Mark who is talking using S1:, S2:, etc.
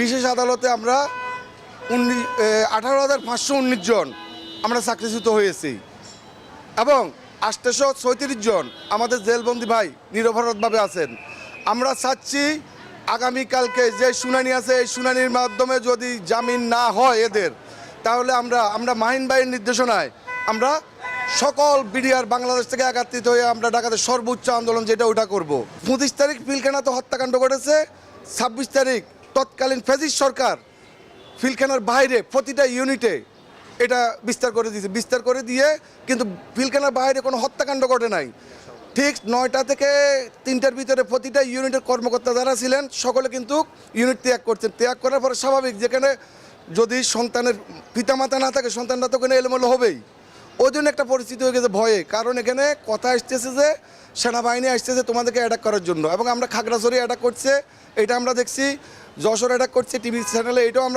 S1: বিশেষ আদালতে আমরা উনিশ আঠারো হাজার পাঁচশো জন আমরা চাকরিচ্যুত হয়েছি। এবং আটশোশো ছয়ত্রিশ জন আমাদের জেলবন্দি ভাই নিরপরাধভাবে আছেন। আমরা চাচ্ছি আগামীকালকে যে শুনানি আছে, এই শুনানির মাধ্যমে যদি জামিন না হয় এদের, তাহলে আমরা আমরা মাহিন ভাইয়ের নির্দেশনায় আমরা সকল বিডিআর বাংলাদেশ থেকে একাত্রিত হয়ে আমরা ঢাকাতে সর্বোচ্চ আন্দোলন যেটা ওটা করব। পঁচিশ তারিখ পিলখানাতে হত্যাকাণ্ড ঘটেছে, ছাব্বিশ তারিখ তৎকালীন ফেজিস সরকার ফিলখানার বাইরে প্রতিটা ইউনিটে এটা বিস্তার করে দিয়েছে। বিস্তার করে দিয়ে কিন্তু ফিলখানার বাইরে কোনো হত্যাকাণ্ড ঘটে নাই। ঠিক নয়টা থেকে তিনটার ভিতরে প্রতিটা ইউনিটের কর্মকর্তা যারা ছিলেন, সকলে কিন্তু ইউনিট ত্যাগ করছেন। ত্যাগ করার পরে স্বাভাবিক যেখানে যদি সন্তানের পিতামাতা না থাকে, সন্তানরা তো ওখানে এলোমেলো হবেই। ওই জন্য একটা পরিস্থিতি হয়ে গেছে ভয়ে। কারণ এখানে কথা আসতেছে যে সেনাবাহিনী আসতেছে তোমাদেরকে অ্যাটাক করার জন্য এবং আমরা খাগড়াছড়ি অ্যাটাক করছে। এটা আমরা দেখছি। যশোর অ্যাটাক করছে টিভি চ্যানেলে এটাও আমরা